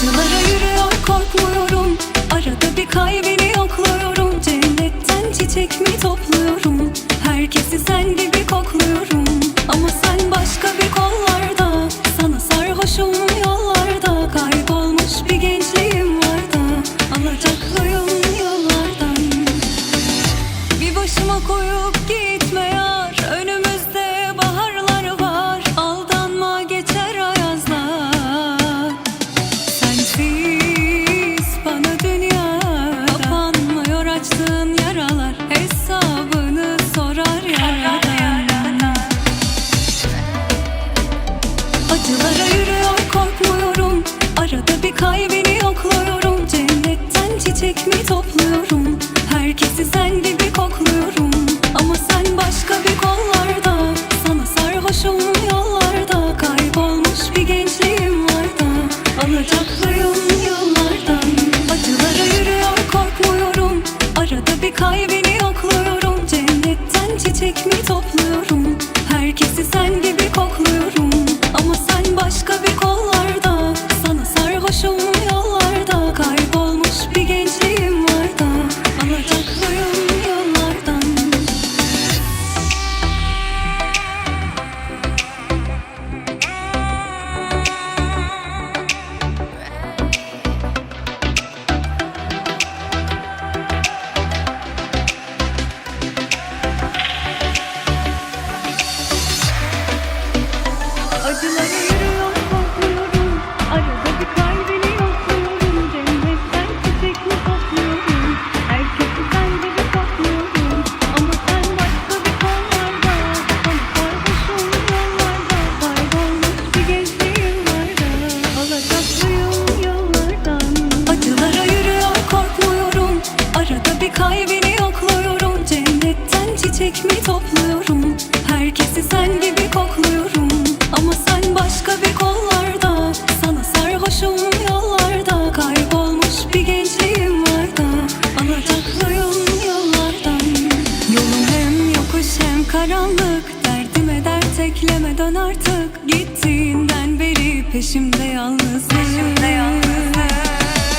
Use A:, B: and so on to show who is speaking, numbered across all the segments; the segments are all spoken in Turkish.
A: Acılara yürüyor korkmuyorum. Arada bir kalbini yokluyorum. Cennetten çiçek mi topluyorum? Herkesi sen gibi kokluyorum Acılara yürüyor korkmuyorum. Arada bir kalbini yokluyorum. Cennetten çiçek mi topluyorum? Herkesi sen gibi kokluyorum. Ama sen başka bir kollarda. Sana sarhoşum yollarda Kaybolmuş bir gençliğim var da Alacaklıyım yollardan Acılara yürüyor korkmuyorum. Arada bir kalbini yokluyorum. Cennetten çiçek mi topluyorum? Herkesi sen gibi kokluyorum Ama sen başka bir kollarda Herkesi sen gibi kokluyorum Ama sen başka bir kollarda. Sana sarhoşum yollarda. Kaybolmuş bir gençliğim var da. Alacaklıyım yollardan. Yolum hem yokuş hem karanlık. Derdime dert eklemeden artık. Gittiğinden beri peşimde yalnızlık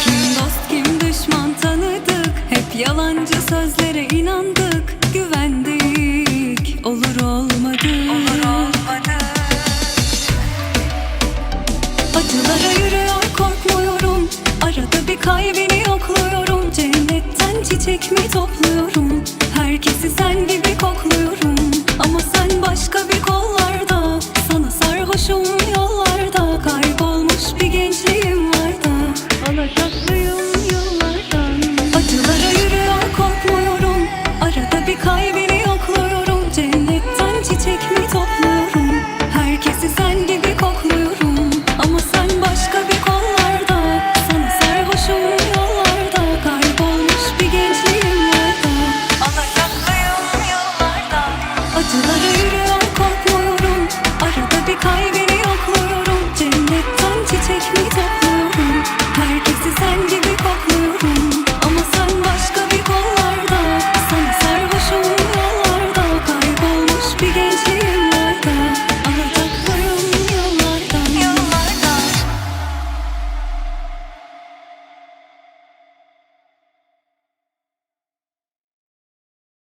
A: Kim dost kim düşman tanıdık. Hep yalancı sözlere inandık çiçek mi topluyorum. Herkesi sen gibi kokluyorum. Ama sen başka bir kollarda. Sana sarhoşum yollarda. Kaybolmuş bir gençliğim var da. Alacaklıyım